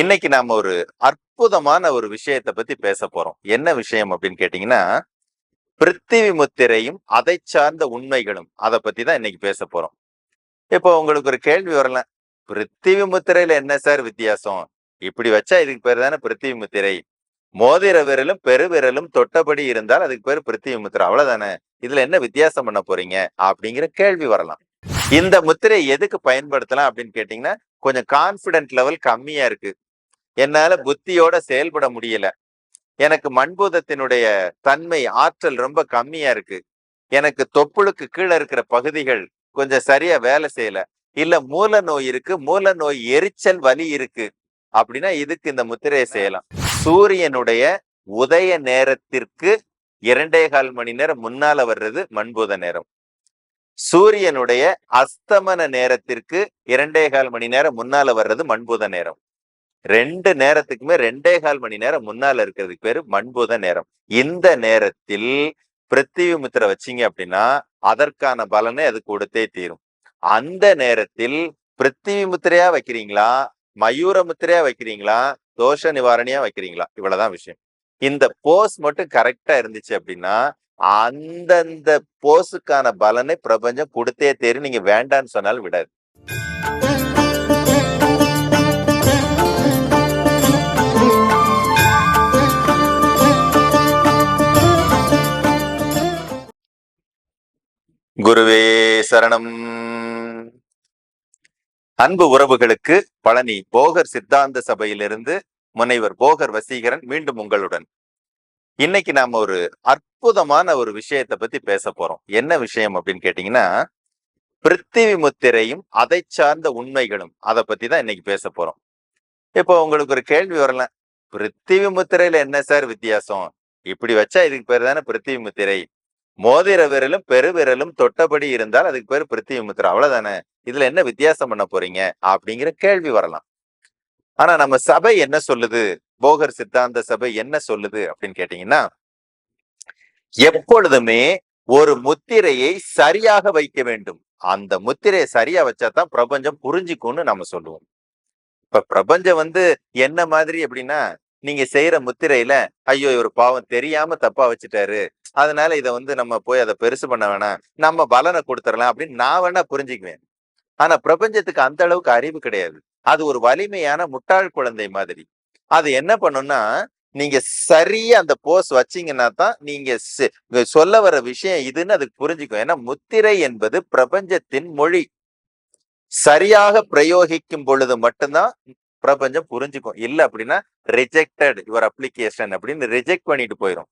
இன்னைக்கு நாம ஒரு அற்புதமான ஒரு விஷயத்தை பத்தி பேச போறோம். என்ன விஷயம் அப்படின்னு கேட்டீங்கன்னா பிருத்திவி முத்திரையும் அதை சார்ந்த உண்மைகளும். அதை பத்தி தான் இன்னைக்கு பேச போறோம். இப்போ உங்களுக்கு ஒரு கேள்வி வரலாம் பிருத்திவி முத்திரையில என்ன சார் வித்தியாசம்? இப்படி வச்சா இதுக்கு பேர் தானே பிருத்திவி முத்திரை. மோதிர விரலும் பெருவிரலும் தொட்டபடி இருந்தால் அதுக்கு பேர் பிருத்திவி முத்திரை. அவ்வளவுதானே? இதுல என்ன வித்தியாசம் பண்ண போறீங்க? அப்படிங்கிற கேள்வி வரலாம். இந்த முத்திரை எதுக்கு பயன்படுத்தலாம் அப்படின்னு கேட்டீங்கன்னா கொஞ்சம் கான்பிடென்ட் லெவல் கம்மியா இருக்கு. என்னால புத்தியோட செயல்பட முடியல. எனக்கு மண்பூதத்தினுடைய தன்மை ஆற்றல் ரொம்ப கம்மியா இருக்கு. எனக்கு தொப்புளுக்கு கீழே இருக்கிற பகுதிகள் கொஞ்சம் சரியா வேலை செய்யல. இல்ல மூல நோய் இருக்கு மூல நோய் எரிச்சல் வலி இருக்கு. அப்படின்னா இதுக்கு இந்த முத்திரையை செய்யலாம். சூரியனுடைய உதய நேரத்திற்கு இரண்டே கால் மணி நேரம் முன்னால வர்றது மண்பூத நேரம். சூரியனுடைய அஸ்தமன நேரத்திற்கு இரண்டே கால் மணி நேரம் முன்னால வர்றது மண்பூத நேரம். ரெண்டு நேரத்துக்குமே ரெண்டே கால் மணி நேரம் முன்னால இருக்கிறதுக்கு பேரு மண்பூத நேரம். இந்த நேரத்தில் பிருத்திவி முத்திரை வச்சீங்க அப்படின்னா அதற்கான பலனை அது கொடுத்தே தீரும். அந்த நேரத்தில் பிருத்திவி முத்திரையா வைக்கிறீங்களா? மயூர முத்திரையா வைக்கிறீங்களா? தோஷ நிவாரணியா வைக்கிறீங்களா? இவ்வளவுதான் விஷயம். இந்த போஸ் மட்டும் கரெக்டா இருந்துச்சு அப்படின்னா அந்தந்த போஸுக்கான பலனை பிரபஞ்சம் கொடுத்தே தேரும். நீங்க வேண்டான்னு சொன்னாலும் விடாது. குருவே சரணம். அன்பு உறவுகளுக்கு பழனி போகர் சித்தாந்த சபையிலிருந்து முனைவர் போகர் வசீகரன் மீண்டும் உங்களுடன். இன்னைக்கு நாம ஒரு அற்புதமான ஒரு விஷயத்தை பத்தி பேச போறோம். என்ன விஷயம் அப்படின்னு கேட்டீங்கன்னா பிருத்திவி முத்திரையும் அதை சார்ந்த உண்மைகளும் அதை பத்தி தான் இன்னைக்கு பேச போறோம். இப்போ உங்களுக்கு ஒரு கேள்வி வரலாம். பிருத்திவி முத்திரையில என்ன சார் வித்தியாசம்? இப்படி வச்சா இதுக்கு பேர் தானே பிருத்திவி முத்திரை. மோதிர விரலும் பெருவிரலும் தொட்டபடி இருந்தால் அதுக்கு பேர் பிருத்திவி அவ்வளவுதானே? இதுல என்ன வித்தியாசம் பண்ண போறீங்க? அப்படிங்கிற கேள்வி வரலாம். ஆனா நம்ம சபை என்ன சொல்லுது? போகர் சித்தாந்த சபை என்ன சொல்லுது? அப்படின்னு கேட்டீங்கன்னா எப்பொழுதுமே ஒரு முத்திரையை சரியாக வைக்க வேண்டும். அந்த முத்திரையை சரியா வச்சாதான் பிரபஞ்சம் புரிஞ்சுக்கும்னு நம்ம சொல்லுவோம். இப்ப பிரபஞ்சம் வந்து என்ன மாதிரி அப்படின்னா நீங்க செய்யற முத்திரையில ஐயோ! இவர் பாவம் தெரியாம தப்பா வச்சுட்டாரு. அதனால இதை வந்து நம்ம போய் அதை பெருசு பண்ண வேணாம். நம்ம பலனை கொடுத்துடலாம் அப்படின்னு நான் வேணா புரிஞ்சுக்குவேன். ஆனா பிரபஞ்சத்துக்கு அந்த அளவுக்கு அறிவு கிடையாது. அது ஒரு வலிமையான முட்டாள் குழந்தை மாதிரி. அது என்ன பண்ணும்னா நீங்க சரியா அந்த போஸ் வச்சீங்கன்னா தான் நீங்க சொல்ல வர விஷயம் இதுன்னு அதுக்கு புரிஞ்சுக்கும். ஏன்னா முத்திரை என்பது பிரபஞ்சத்தின் மொழி. சரியாக பிரயோகிக்கும் பொழுது மட்டும்தான் பிரபஞ்சம் புரிஞ்சுக்கும். இல்ல அப்படின்னா ரிஜெக்டட் யுவர் அப்ளிகேஷன் அப்படின்னு ரிஜெக்ட் பண்ணிட்டு போயிடும்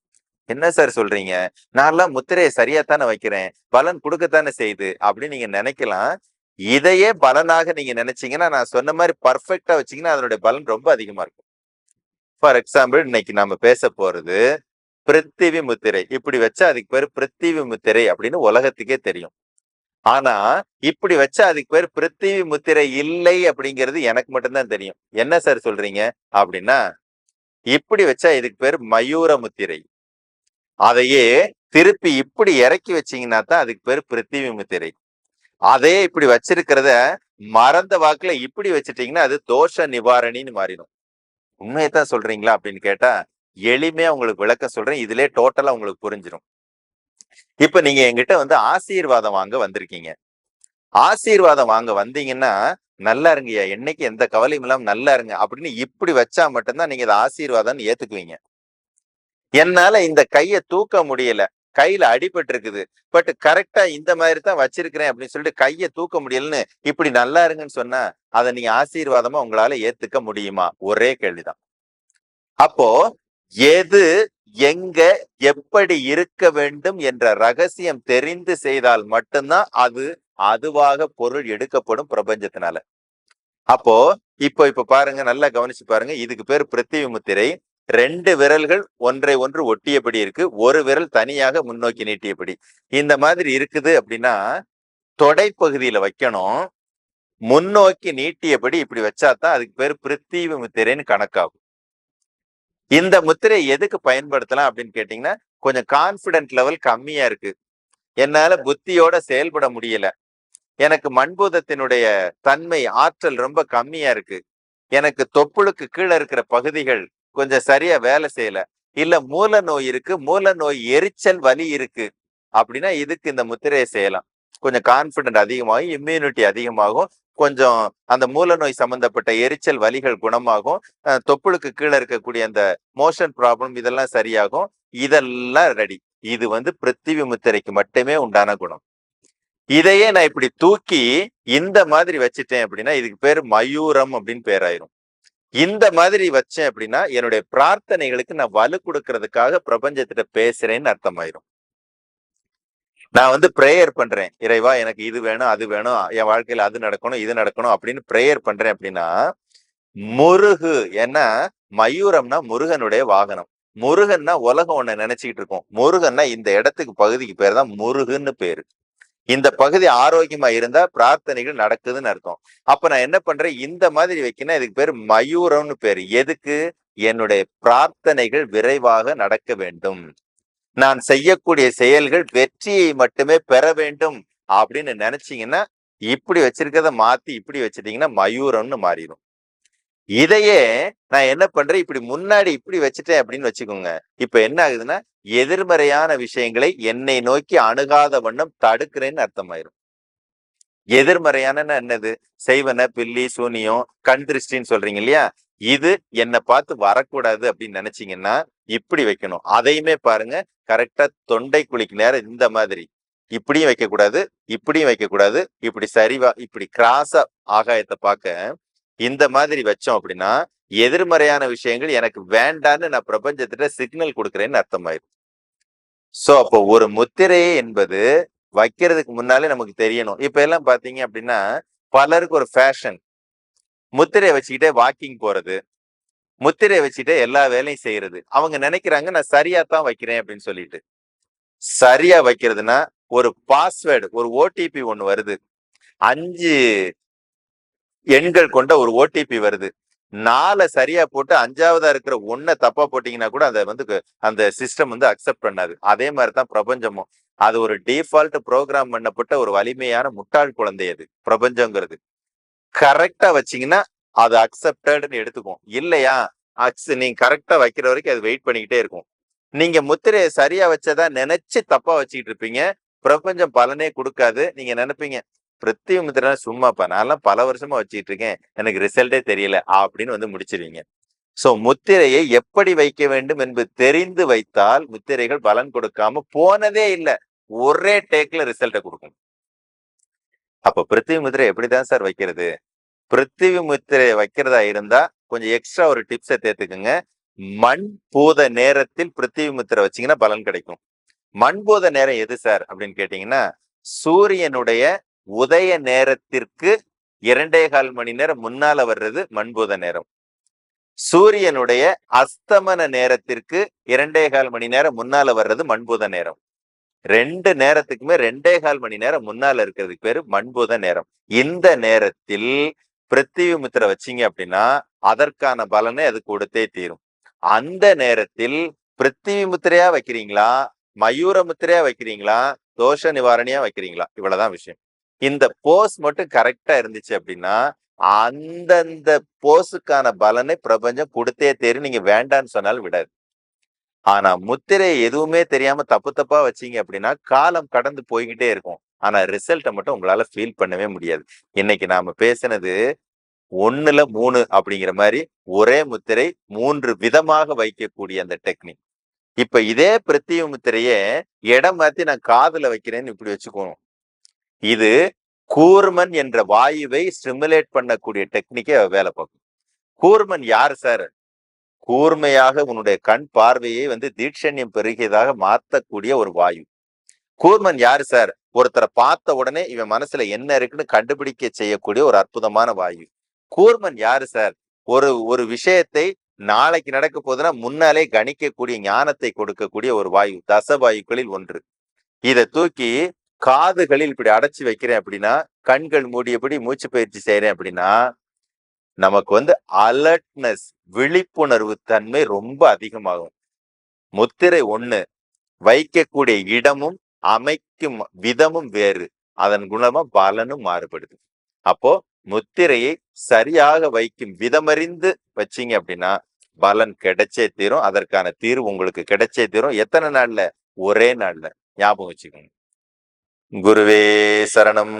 என்ன சார் சொல்றீங்க? நான்லாம் முத்திரையை சரியா தானே வைக்கிறேன்? பலன் கொடுக்கத்தானே செய்யுது? அப்படின்னு நீங்க நினைக்கலாம். இதையே பலனாக நீங்க நினைச்சீங்கன்னா நான் சொன்ன மாதிரி பர்ஃபெக்டா வச்சீங்கன்னா அதனுடைய பலன் ரொம்ப அதிகமா இருக்கும். ஃபார் எக்ஸாம்பிள் இன்னைக்கு நம்ம பேச போறது பிருத்திவி முத்திரை. இப்படி வச்சா அதுக்கு பேர் பிருத்திவி முத்திரை அப்படின்னு உலகத்துக்கே தெரியும். ஆனா இப்படி வச்சா அதுக்கு பேர் பிருத்திவி முத்திரை இல்லை அப்படிங்கிறது எனக்கு மட்டும்தான் தெரியும். என்ன சார் சொல்றீங்க? அப்படின்னா இப்படி வச்சா இதுக்கு பேர் மயூர முத்திரை. அதையே திருப்பி இப்படி இறக்கி வச்சீங்கன்னா தான் அதுக்கு பேர் பிருத்திவி முத்திரை. அதே இப்படி வச்சிருக்கிறத மறந்த வாக்குல இப்படி வச்சுட்டீங்கன்னா அது தோஷ நிவாரணின்னு மாறிடும். உண்மையை தான் சொல்றீங்களா அப்படின்னு கேட்டா எளிமையா உங்களுக்கு விளக்கம் சொல்றேன். இதுலயே டோட்டலா உங்களுக்கு புரிஞ்சிடும் இப்ப நீங்க எங்கிட்ட வந்து ஆசீர்வாதம் வாங்க வந்திருக்கீங்க. ஆசீர்வாதம் வாங்க வந்தீங்கன்னா நல்லா இருங்கய்யா. என்னைக்கு எந்த கவலையும் இல்லாம நல்லா இருங்க. அப்படின்னு இப்படி வச்சா மட்டும்தான் நீங்க இதை ஆசீர்வாதம்னு ஏத்துக்குவீங்க. என்னால இந்த கைய தூக்க முடியல. கையில அடிபட்டு இருக்குது. பட் கரெக்டா இந்த மாதிரி தான் வச்சிருக்கிறேன் அப்படின்னு சொல்லிட்டு கைய தூக்க முடியலன்னு இப்படி நல்லா இருங்கன்னு சொன்னா அதை நீங்க ஆசீர்வாதமா உங்களால ஏத்துக்க முடியுமா? ஒரே கேள்விதான். அப்போ எது எங்க எப்படி இருக்க வேண்டும் என்ற ரகசியம் தெரிந்து செய்தால் மட்டும்தான் அது அதுவாக பொருள் எடுக்கப்படும் பிரபஞ்சத்தினால. அப்போ இப்போ இப்ப பாருங்க நல்லா கவனிச்சு பாருங்க. இதுக்கு பேர் பிருத்திவி முத்திரை. ரெண்டு விரல்கள் ஒன்றை ஒன்று ஒட்டியபடி இருக்கு. ஒரு விரல் தனியாக முன்னோக்கி நீட்டியபடி. இந்த மாதிரி இருக்குது அப்படின்னா தொடைப்பகுதியில வைக்கணும். முன்னோக்கி நீட்டியபடி இப்படி வச்சாதான் அதுக்கு பேர் பிருத்திவி முத்திரைன்னு கணக்காகும். இந்த முத்திரை எதுக்கு பயன்படுத்தலாம் அப்படின்னு கேட்டீங்கன்னா கொஞ்சம் கான்பிடன்ட் லெவல் கம்மியா இருக்கு. என்னால புத்தியோட செயல்பட முடியல. எனக்கு மண்பூதத்தினுடைய தன்மை ஆற்றல் ரொம்ப கம்மியா இருக்கு. எனக்கு தொப்புளுக்கு கீழே இருக்கிற பகுதிகள் கொஞ்சம் சரியா வேலை செய்யல. இல்ல மூல நோய் இருக்கு மூல நோய் எரிச்சல் வலி இருக்கு. அப்படின்னா இதுக்கு இந்த முத்திரையை செய்யலாம். கொஞ்சம் கான்பிடன்ட் அதிகமாகும் இம்யூனிட்டி அதிகமாகும். கொஞ்சம் அந்த மூல நோய் சம்பந்தப்பட்ட எரிச்சல் வலிகள் குணமாகும். அஹ் தொப்புளுக்கு கீழே இருக்கக்கூடிய அந்த மோஷன் ப்ராப்ளம் இதெல்லாம் சரியாகும். இதெல்லாம் ரெடி. இது வந்து பிருத்திவி முத்திரைக்கு மட்டுமே உண்டான குணம். இதையே நான் இப்படி தூக்கி இந்த மாதிரி வச்சுட்டேன் அப்படின்னா இதுக்கு பேர் மயூரம் அப்படின்னு பேராயிரும். இந்த மாதிரி வச்சேன் அப்படின்னா என்னுடைய பிரார்த்தனைகளுக்கு நான் வலு கொடுக்கறதுக்காக பிரபஞ்சத்திட்ட பேசுறேன்னு அர்த்தமாயிரும். நான் வந்து ப்ரேயர் பண்றேன். இறைவா எனக்கு இது வேணும் அது வேணும் என் வாழ்க்கையில அது நடக்கணும் இது நடக்கணும் அப்படின்னு ப்ரேயர் பண்றேன் அப்படின்னா முருகு ஏன்னா மயூரம்னா முருகனுடைய வாகனம். முருகன்னா உலகம் ஒண்ணு நினைச்சுக்கிட்டு இருக்கோம். முருகன்னா இந்த இடத்துக்கு பகுதிக்கு பேர் தான் முருகுன்னு பேரு. இந்த பகுதி ஆரோக்கியமா இருந்தா பிரார்த்தனைகள் நடக்குதுன்னு அர்த்தம். அப்ப நான் என்ன பண்றேன்? இந்த மாதிரி வைக்கணும் இதுக்கு பேர் மயூரம்னு பேரு. எதுக்கு? என்னுடைய பிரார்த்தனைகள் விரைவாக நடக்க வேண்டும். நான் செய்யக்கூடிய செயல்கள் வெற்றியை மட்டுமே பெற வேண்டும் அப்படின்னு நினைச்சீங்கன்னா இப்படி வச்சிருக்கிறத மாத்தி இப்படி வச்சிட்டீங்கன்னா மயூரம்னு மாறிடும் இதையே நான் என்ன பண்றேன்? இப்படி முன்னாடி இப்படி வச்சுட்டேன் அப்படின்னு வச்சுக்கோங்க. இப்ப என்ன ஆகுதுன்னா எதிர்மறையான விஷயங்களை என்னை நோக்கி அணுகாத வண்ணம் தடுக்கிறேன்னு அர்த்தமாயிரும். எதிர்மறையான என்னது? செய்வன பில்லி சூனியம் கண் திருஷ்டின்னு சொல்றீங்க இல்லையா? இது என்னை பார்த்து வரக்கூடாது அப்படின்னு நினைச்சீங்கன்னா இப்படி வைக்கணும். அதையுமே பாருங்க கரெக்டா தொண்டை குழிக்கு நேரம் இந்த மாதிரி. இப்படியும் வைக்க கூடாது இப்படியும் வைக்க கூடாது இப்படி சரிவா இப்படி கிராஸா ஆகாயத்தை பார்க்க இந்த மாதிரி வச்சோம் அப்படின்னா எதிர்மறையான விஷயங்கள் எனக்கு வேண்டான்னு நான் பிரபஞ்சத்திட்ட சிக்னல் கொடுக்குறேன்னு அர்த்தமாயிரும். சோ அப்போ ஒரு முத்திரை என்பது வைக்கிறதுக்கு முன்னாலே நமக்கு தெரியணும். இப்ப எல்லாம் பாத்தீங்க அப்படின்னா பலருக்கு ஒரு ஃபேஷன் முத்திரையை வச்சுக்கிட்டே வாக்கிங் போறது முத்திரையை வச்சுட்டு எல்லா வேலையும் செய்யறது அவங்க நினைக்கிறாங்க நான் சரியா தான் வைக்கிறேன் அப்படின்னு சொல்லிட்டு. சரியா வைக்கிறதுனா ஒரு பாஸ்வேர்டு ஒரு ஓடிபி ஒன்று வருது. அஞ்சு எண்கள் கொண்ட ஒரு ஓடிபி வருது. நாலை சரியா போட்டு அஞ்சாவதா இருக்கிற ஒன்ன தப்பா போட்டீங்கன்னா கூட அதை வந்து அந்த சிஸ்டம் வந்து அக்செப்ட் பண்ணாது. அதே மாதிரி தான் பிரபஞ்சமும். அது ஒரு டிஃபால்ட் ப்ரோக்ராம் பண்ணப்பட்ட ஒரு வலிமையான முட்டாள் குழந்தை அது பிரபஞ்சங்கிறது. கரெக்டா வச்சீங்கன்னா அது அக்செப்டட்னு எடுத்துக்கும். இல்லையா? அக்ஸ் நீங்க கரெக்டா வைக்கிற வரைக்கும் அது வெயிட் பண்ணிக்கிட்டே இருக்கும். நீங்க முத்திரையை சரியா வச்சதா நினைச்சு தப்பா வச்சுக்கிட்டு இருப்பீங்க. பிரபஞ்சம் பலனே கொடுக்காது. நீங்க நினைப்பீங்க பிருத்திவி முத்திரை சும்மாப்பா நான்லாம் பல வருஷமா வச்சுக்கிட்டு இருக்கேன். எனக்கு ரிசல்ட்டே தெரியல. அப்படின்னு வந்து முடிச்சிருவீங்க. சோ முத்திரையை எப்படி வைக்க வேண்டும் என்பது தெரிந்து வைத்தால் முத்திரைகள் பலன் கொடுக்காம போனதே இல்ல. ஒரே டேக்ல ரிசல்ட்டை கொடுக்கும். அப்ப பிருத்திவி முத்திரை எப்படிதான் சார் வைக்கிறது? பிருத்திவி முத்திரை வைக்கிறதா இருந்தா கொஞ்சம் எக்ஸ்ட்ரா ஒரு டிப்ஸை தேர்த்துக்குங்க. மண் பூத நேரத்தில் பிருத்திவி முத்திரை வச்சீங்கன்னா பலன் கிடைக்கும். மண் பூத நேரம் எது சார் அப்படின்னு கேட்டீங்கன்னா சூரியனுடைய உதய நேரத்திற்கு இரண்டே கால் மணி நேரம் முன்னால வர்றது மண்பூத நேரம். சூரியனுடைய அஸ்தமன நேரத்திற்கு இரண்டே கால் மணி நேரம் முன்னால வர்றது மண்பூத நேரம். ரெண்டு நேரத்துக்குமே ரெண்டே கால் மணி நேரம் முன்னால இருக்கிறதுக்கு பேரு மண்பூத நேரம். இந்த நேரத்தில் பிருத்திவி முத்திரை வச்சீங்க அப்படின்னா அதற்கான பலனை அது கொடுத்தே தீரும். அந்த நேரத்தில் பிருத்திவி முத்திரையா வைக்கிறீங்களா? மயூர முத்திரையா வைக்கிறீங்களா? தோஷ நிவாரணியா வைக்கிறீங்களா? இவ்வளவுதான் விஷயம். இந்த போஸ் மட்டும் கரெக்டா இருந்துச்சு அப்படின்னா அந்தந்த போஸுக்கான பலனை பிரபஞ்சம் கொடுத்தே தேரும். நீங்க வேண்டான்னு சொன்னாலும் விடாது. ஆனா முத்திரை எதுவுமே தெரியாம தப்பு தப்பா வச்சீங்க அப்படின்னா காலம் கடந்து போய்கிட்டே இருக்கும். ஆனா ரிசல்ட்டை மட்டும் உங்களால ஃபீல் பண்ணவே முடியாது. இன்னைக்கு நாம பேசினது ஒண்ணுல மூணு அப்படிங்கிற மாதிரி ஒரே முத்திரை மூன்று விதமாக வைக்கக்கூடிய அந்த டெக்னிக். இப்ப இதே பிரத்திய முத்திரையே இடம் மாத்தி நான் காதுல வைக்கிறேன்னு இப்படி வச்சுக்கணும். இது கூர்மன் என்ற வாயுவை ஸ்டிமுலேட் பண்ணக்கூடிய டெக்னிக்கே வேலை பார்க்கும். கூர்மன் யார் சார் கூர்மையாக உன்னுடைய கண் பார்வையை வந்து தீட்சண்யம் பெருகியதாக மாற்றக்கூடிய ஒரு வாயு. கூர்மன் யாரு சார் ஒருத்தரை பார்த்த உடனே இவன் மனசுல என்ன இருக்குன்னு கண்டுபிடிக்க செய்யக்கூடிய ஒரு அற்புதமான வாயு. கூர்மன் யாரு சார்? ஒரு ஒரு விஷயத்தை நாளைக்கு நடக்க போதுன்னா முன்னாலே கணிக்கக்கூடிய ஞானத்தை கொடுக்கக்கூடிய ஒரு வாயு தசவாயுக்களில் ஒன்று. இதை தூக்கி காதுகளில் இப்படி அடைச்சு வைக்கிறேன் அப்படின்னா கண்கள் மூடியபடி மூச்சு பயிற்சி செய்யறேன் அப்படின்னா நமக்கு வந்து அலர்ட்னஸ் விழிப்புணர்வு தன்மை ரொம்ப அதிகமாகும். முத்திரை ஒண்ணு வைக்கக்கூடிய இடமும் அமைக்கும் விதமும் வேறு. அதன் குணமா பலனும் மாறுபடுது. அப்போ முத்திரையை சரியாக வைக்கும் விதமறிந்து வச்சீங்க அப்படின்னா பலன் கிடைச்சே தீரும். அதற்கான தீர்வு உங்களுக்கு கிடைச்சே தீரும். எத்தனை நாள்ல? ஒரே நாள்ல. ஞாபகம் வச்சுக்கோங்க. குருவே சரணம்.